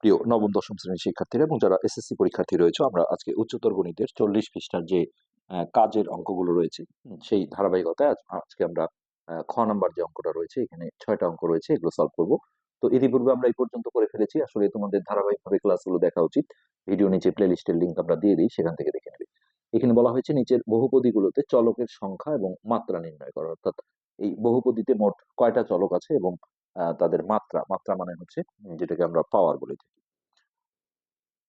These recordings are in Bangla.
প্রিয় নবম, দশম শ্রেণির শিক্ষার্থীরা এবং যারা এসএসসি পরীক্ষার্থী রয়েছে, আমরা আজকে উচ্চতর গণিতের চল্লিশ পৃষ্ঠার যে কাজের অঙ্কগুলো রয়েছে সেই ধারাবাহিকতায় আজ- আজকে আমরা খ নাম্বার যে অঙ্কটা রয়েছে, এখানে ছয়টা অঙ্ক রয়েছে, এগুলো সলভ করব। তো ইতিপূর্বে আমরা এই পর্যন্ত করে ফেলেছি। আসলে তোমাদের ধারাবাহিকভাবে ক্লাসগুলো দেখা উচিত। ভিডিও নিচে প্লে লিস্টের লিঙ্ক আমরা দিয়ে দিই, সেখান থেকে দেখে নেবে। এখানে বলা হয়েছে নিচের বহুপদীগুলোতে চলকের সংখ্যা এবং মাত্রা নির্ণয় করা। অর্থাৎ এই বহুপদীতে মোট কয়টা চলক আছে এবং তাদের মাত্রা মাত্রা মানে হচ্ছে যেটাকে আমরা পাওয়ার বলে থাকি।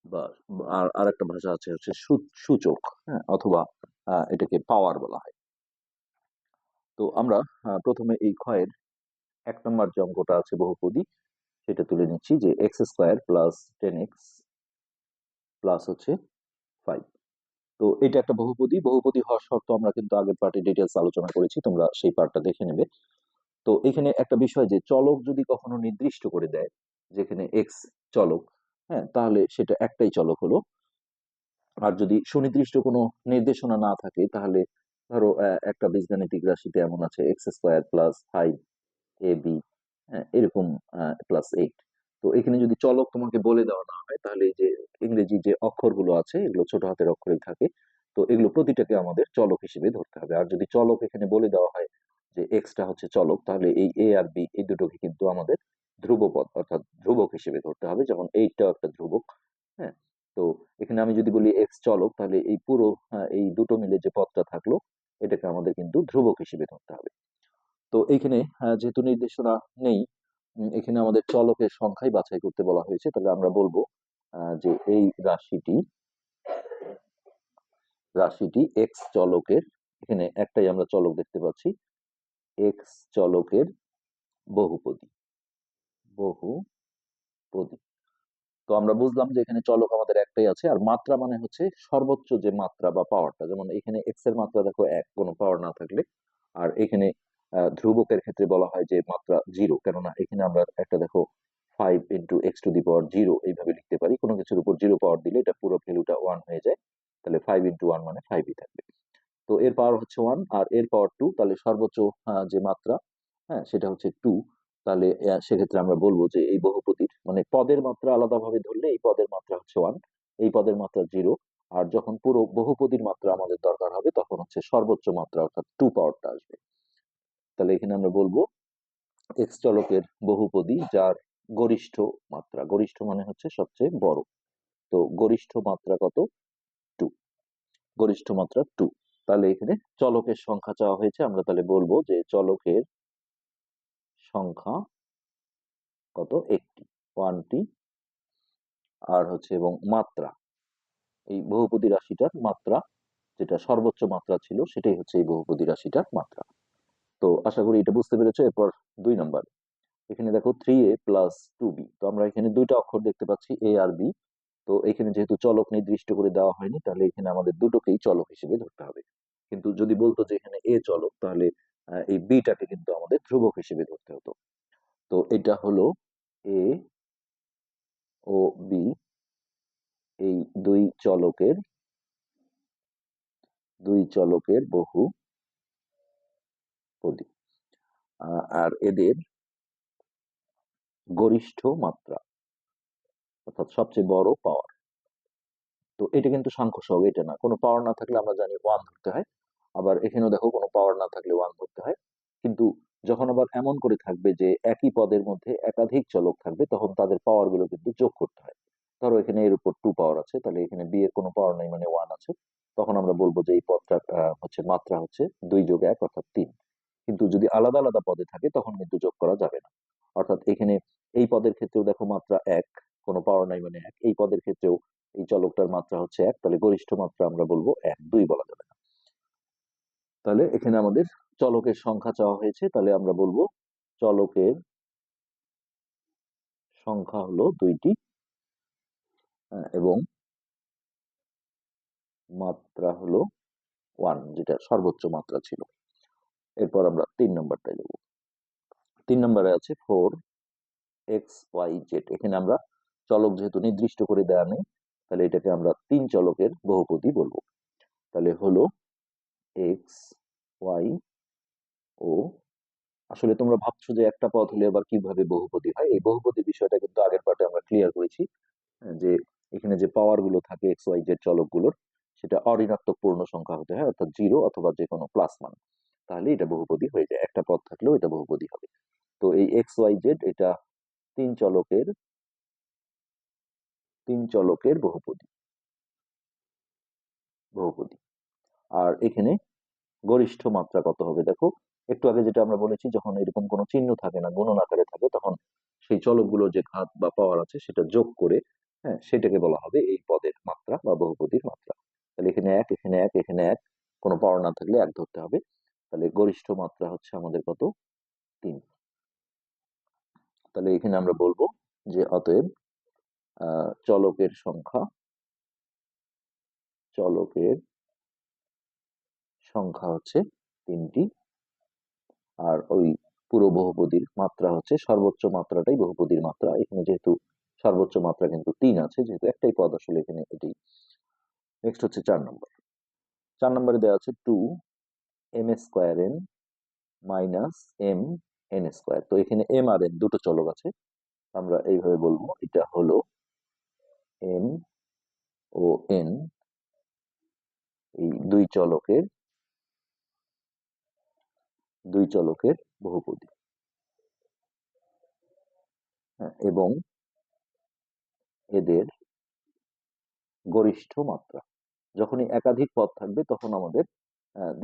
বা আর আরেকটা ভাষা আছে হচ্ছে সূচক হ্যাঁ অথবা এটাকে পাওয়ার বলা হয়। তো আমরা প্রথমে এই ক্ষয়ের এক নম্বর যে অঙ্কটা আছে বহুপদী, সেটা তুলে নিচ্ছি যে X square plus ten X plus হচ্ছে ফাইভ তো এটা একটা বহুপদী বহুপদী হওয়ার শর্ত আমরা কিন্তু আগের পার্টে ডিটেলস আলোচনা করেছি, তোমরা সেই পার্টটা দেখে নেবে। তো এখানে একটা বিষয় যে চলক যদি কখনো নির্দিষ্ট করে দেয়, যেখানে এক্স চলক হ্যাঁ তাহলে সেটা একটাই চলক হলো। আর যদি সুনির্দিষ্ট কোনো নির্দেশনা না থাকে, তাহলে ধরো একটা বীজগাণিতিক রাশিতে এমন আছে X square plus five A B এরকম প্লাস এইট তো এখানে যদি চলক তোমাকে বলে দেওয়া না হয়, তাহলে এই যে ইংরেজি যে অক্ষরগুলো আছে, এগুলো ছোট হাতের অক্ষরেই থাকে। তো এগুলো প্রতিটাকে আমাদের চলক হিসেবে ধরতে হবে। আর যদি চলক এখানে বলে দেওয়া হয় যে এক্সটা হচ্ছে চলক তাহলে এই এ আর বি এই দুটোকে কিন্তু আমাদের ধ্রুবপদ অর্থাৎ ধ্রুবক হিসেবে ধরতে হবে। যেমন এইটাও একটা ধ্রুবক হ্যাঁ? তো এখানে আমি যদি বলি এক্স চলক তাহলে এই পুরো আহ, এই দুটো মিলে যে পদটা থাকল এটাকে আমাদের কিন্তু ধ্রুবক হিসেবে ধরতে হবে। তো এইখানে যেহেতু নির্দেশনা নেই এখানে আমাদের চলকের সংখ্যাই বাছাই করতে বলা হয়েছে। তাহলে আমরা বলব যে এই রাশিটি রাশিটি এক্স চলকের এখানে একটাই আমরা চলক দেখতে পাচ্ছি এক্স চলকের বহুপদী। বহুপদী। তো আমরা বুঝলাম যে এখানে চলক আমাদের একটাই আছে, আর মাত্রা মানে হচ্ছে সর্বোচ্চ যে মাত্রা বা পাওয়ারটা যেমন এখানে এক্সের মাত্রা দেখো এক, কোনো পাওয়ার না থাকলে। আর এখানে ধ্রুবকের ক্ষেত্রে বলা হয় যে মাত্রা জিরো কেননা এখানে আমরা একটা দেখো five into X to the power zero এইভাবে লিখতে পারি। কোনো কিছুর উপর জিরো পাওয়ার দিলে এটা পুরো ভ্যালুটা ওয়ান হয়ে যায়। তাহলে ফাইভ ইন্টু ওয়ান মানে ফাইভই থাকবে তো এর পাওয়ার হচ্ছে ওয়ান আর এর পাওয়ার টু তাহলে সর্বোচ্চ যে মাত্রা হ্যাঁ সেটা হচ্ছে টু তাহলে সেক্ষেত্রে আমরা বলব যে এই বহুপদীর মানে পদের মাত্রা আলাদাভাবে ধরলে এই পদের মাত্রা হচ্ছে ওয়ান এই পদের মাত্রা জিরো আর যখন পুরো বহুপদীর মাত্রা আমাদের দরকার হবে, তখন হচ্ছে সর্বোচ্চ মাত্রা, অর্থাৎ টু পাওয়ারটা আসবে। তাহলে এখানে আমরা বলব এক্স চলকের বহুপদী যার গরিষ্ঠ মাত্রা, গরিষ্ঠ মানে হচ্ছে সবচেয়ে বড়, তো গরিষ্ঠ মাত্রা কত? টু গরিষ্ঠ মাত্রা টু তাহলে এখানে চলকের সংখ্যা চাওয়া হয়েছে। আমরা তাহলে বলব যে চলকের সংখ্যা কত? একটি, ওয়ানটি, আর হচ্ছে এবং মাত্রা। এই বহুপদী রাশিটার মাত্রা, যেটা সর্বোচ্চ মাত্রা ছিল, সেটাই হচ্ছে এই বহুপদী রাশিটার মাত্রা। তো আশা করি এটা বুঝতে পেরেছ। এরপর দুই নাম্বার। এখানে দেখো three A plus two B তো আমরা এখানে দুইটা অক্ষর দেখতে পাচ্ছি এ আর বি তো এখানে যেহেতু চলক নির্দিষ্ট করে দেওয়া হয়নি, তাহলে এখানে আমাদের দুটোকেই চলক হিসেবে ধরতে হবে। কিন্তু যদি বলতো যে এখানে এ চলক, তাহলে এই বিটাকে কিন্তু আমাদের ধ্রুবক হিসেবে ধরতে হতো। তো এটা হলো এ ও বি এই দুই চলকের দুই চলকের বহু পদী আর এদের গরিষ্ঠ মাত্রা। অর্থাৎ সবচেয়ে বড় পাওয়ার তো এটা কিন্তু সাংখ্য সহগ এটা না। কোনো পাওয়ার না থাকলে আমরা জানি ওয়ান ধরতে হয়। আবার এখানেও দেখো, কোনো পাওয়ার না থাকলে ওয়ান ধরতে হয়। কিন্তু যখন আবার এমন করে থাকবে যে একই পদের মধ্যে একাধিক চলক থাকবে, তখন তাদের পাওয়ারগুলো কিন্তু যোগ করতে হয়। ধরো এখানে এর উপর টু পাওয়ার আছে, তাহলে এখানে বি এর কোনো পাওয়ার নেই মানে ওয়ান আছে। তখন আমরা বলব যে এই পদটা হচ্ছে মাত্রা হচ্ছে দুই যোগ এক অর্থাৎ তিন। কিন্তু যদি আলাদা আলাদা পদে থাকে, তখন কিন্তু যোগ করা যাবে না। অর্থাৎ এখানে এই পদের ক্ষেত্রেও দেখো মাত্রা এক কোনো পাওয়ার নাই মানে এই পদের ক্ষেত্রেও এই চলকটার মাত্রা হচ্ছে এক তাহলে গরিষ্ঠ মাত্রা আমরা বলব এক দুই বলা যাবে না। তাহলে এখানে আমাদের চলকের সংখ্যা চাওয়া হয়েছে তাহলে আমরা বলব চলকের সংখ্যা হলো দুইটি আহ, এবং মাত্রা হলো ওয়ান যেটা সর্বোচ্চ মাত্রা ছিল। এরপর আমরা তিন নম্বরটায় যাব। তিন নম্বরে আছে ফোর এক্স ওয়াই জেড এখানে আমরা চলক যেহেতু নির্দিষ্ট করে দেওয়া নেই তাহলে এটাকে আমরা তিন চলকের বহুপতি বলব। তাহলে হলো এক্স ওয়াই ও। আসলে তোমরা ভাবছ যে একটা পদ হলে আবার কীভাবে বহুপতি হয়? এই বহুপতি বিষয়টা কিন্তু আগের পার্টে আমরা ক্লিয়ার করেছি হ্যাঁ, যে এখানে যে পাওয়ারগুলো থাকে এক্স ওয়াই জেড চলকগুলোর সেটা অঋণাত্মক পূর্ণ সংখ্যা হতে হয় অর্থাৎ জিরো অথবা যে কোনো প্লাস মান। তাহলে এটা বহুপদী হয়ে যায়। একটা পদ থাকলেও এটা বহুপদী হবে। তো এই এক্স ওয়াই জেড এটা তিন চলকের তিন চলকের বহুপদী। বহুপদী। আর এখানে গরিষ্ঠ মাত্রা কত হবে দেখো? একটু আগে যেটা আমরা বলেছি, যখন এরকম কোনো চিহ্ন থাকে না, গুণন আকারে থাকে, তখন সেই চলকগুলো যে ঘাত বা পাওয়ার আছে, সেটা যোগ করে হ্যাঁ সেটাকে বলা হবে এই পদের মাত্রা বা বহুপদীর মাত্রা। তাহলে এখানে এক এখানে এক এখানে এক, কোনো পাওয়ার না থাকলে এক ধরতে হবে। তাহলে গরিষ্ঠ মাত্রা হচ্ছে আমাদের কত? তিন। তাহলে এখানে আমরা বলব যে অতএব চলকের সংখ্যা। চলকের সংখ্যা হচ্ছে তিনটি। আর ওই পুরো বহুপদীর মাত্রা হচ্ছে সর্বোচ্চ মাত্রাটাই বহুপদীর মাত্রা। এখানে যেহেতু সর্বোচ্চ মাত্রা কিন্তু তিন আছে, যেহেতু একটাই পদ আসলে এখানে এটি। নেক্সট হচ্ছে চার নম্বর। চার নম্বরে দেওয়া আছে two M square N minus M N square তো এখানে এম আর এন দুটো চলক আছে। আমরা এইভাবে বলব, এটা হলো এম ও এন এই দুই চলকের দুই চলকের বহুপদী। হ্যাঁ, এবং এদের গরিষ্ঠ মাত্রা। যখনই একাধিক পদ থাকবে তখন আমাদের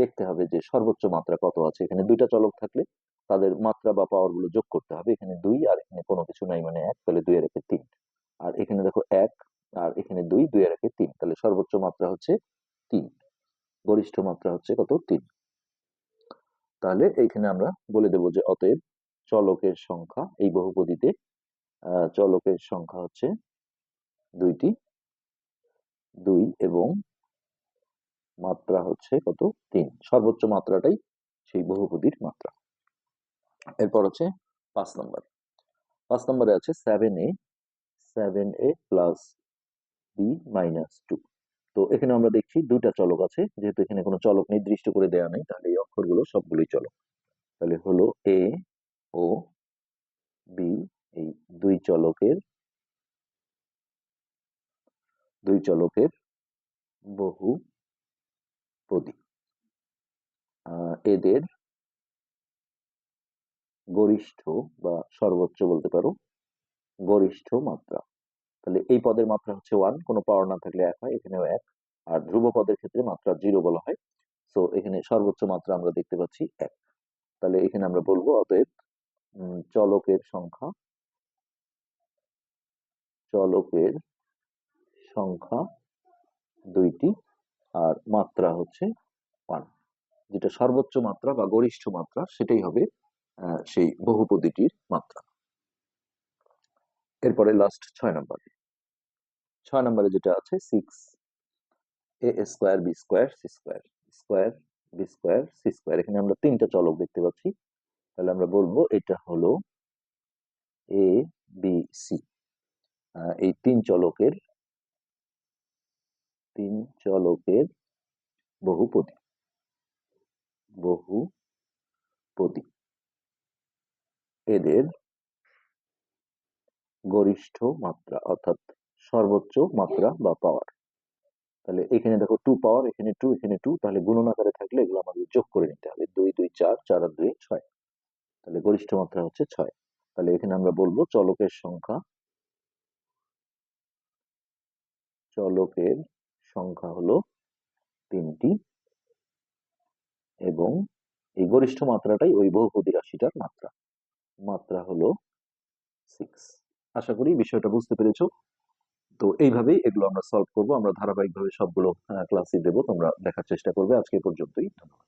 দেখতে হবে যে সর্বোচ্চ মাত্রা কত আছে। এখানে দুইটা চলক থাকলে তাদের মাত্রা বা পাওয়ারগুলো যোগ করতে হবে। এখানে দুই আর এখানে কোনো কিছু নাই মানে এক তাহলে দুই আর একে তিন আর এখানে দেখো এক আর এখানে দুই দুই আর একে তিন তাহলে সর্বোচ্চ মাত্রা হচ্ছে তিন। গরিষ্ঠ মাত্রা হচ্ছে কত? তিন। তাহলে এইখানে আমরা বলে দেব যে অতএব চলকের সংখ্যা এই বহুপদীতে চলকের সংখ্যা হচ্ছে দুইটি। দুই এবং মাত্রা হচ্ছে কত? তিন। সর্বোচ্চ মাত্রাটাই সেই বহুপদীর মাত্রা। এরপর হচ্ছে পাঁচ নম্বর। পাঁচ নম্বরে আছে seven A seven A plus B minus two তো এখানে আমরা দেখছি দুইটা চলক আছে। যেহেতু এখানে কোনো চলক নির্দিষ্ট করে দেওয়া নেই, তাহলে এই অক্ষরগুলো সবগুলোই চলক। তাহলে হলো এ ও বি এই দুই চলকের দুই চলকের বহু পদী এদের গরিষ্ঠ বা সর্বোচ্চ বলতে পারো, গরিষ্ঠ মাত্রা। তাহলে এই পদের মাত্রা হচ্ছে ওয়ান কোনো পাওয়ার না থাকলে এক হয়, এখানেও এক। আর ধ্রুব পদের ক্ষেত্রে মাত্রা জিরো বলা হয়। সো এখানে সর্বোচ্চ মাত্রা আমরা দেখতে পাচ্ছি এক। তাহলে এখানে আমরা বলব, অতএব চলকের সংখ্যা চলকের সংখ্যা দুইটি, আর মাত্রা হচ্ছে ওয়ান যেটা সর্বোচ্চ মাত্রা বা গরিষ্ঠ মাত্রা, সেটাই হবে সেই বহুপদীটির মাত্রা। এরপরে লাস্ট ছয় নম্বর ছয় নম্বরে যেটা আছে six A square B square C square square B square C square এখানে আমরা তিনটা চলক দেখতে পাচ্ছি। তাহলে আমরা বলব এটা হলো এ বি সি এই তিন চলকের তিন চলকের বহুপদী বহুপদী। এদের গরিষ্ঠ মাত্রা, অর্থাৎ সর্বোচ্চ মাত্রা বা পাওয়ার তাহলে এখানে দেখো টু পাওয়ার এখানে টু এখানে টু তাহলে গুণন আকারে থাকলে এগুলো আমাদের যোগ করে নিতে হবে। দুই দুই, চার চার আর দুই, ছয়। তাহলে গরিষ্ঠ মাত্রা হচ্ছে ছয়। তাহলে এখানে আমরা বলব চলকের সংখ্যা চলকের সংখ্যা হলো তিনটি এবং এই গরিষ্ঠ মাত্রাটাই ওই বহুপদী রাশিটার মাত্রা। মাত্রা হলো সিক্স আশা করি বিষয়টা বুঝতে পেরেছ। তো এইভাবেই এগুলো আমরা সলভ করব। আমরা ধারাবাহিকভাবে সবগুলো ক্লাসই দেবো। তোমরা দেখার চেষ্টা করবে। আজকে পর্যন্তই। ধন্যবাদ।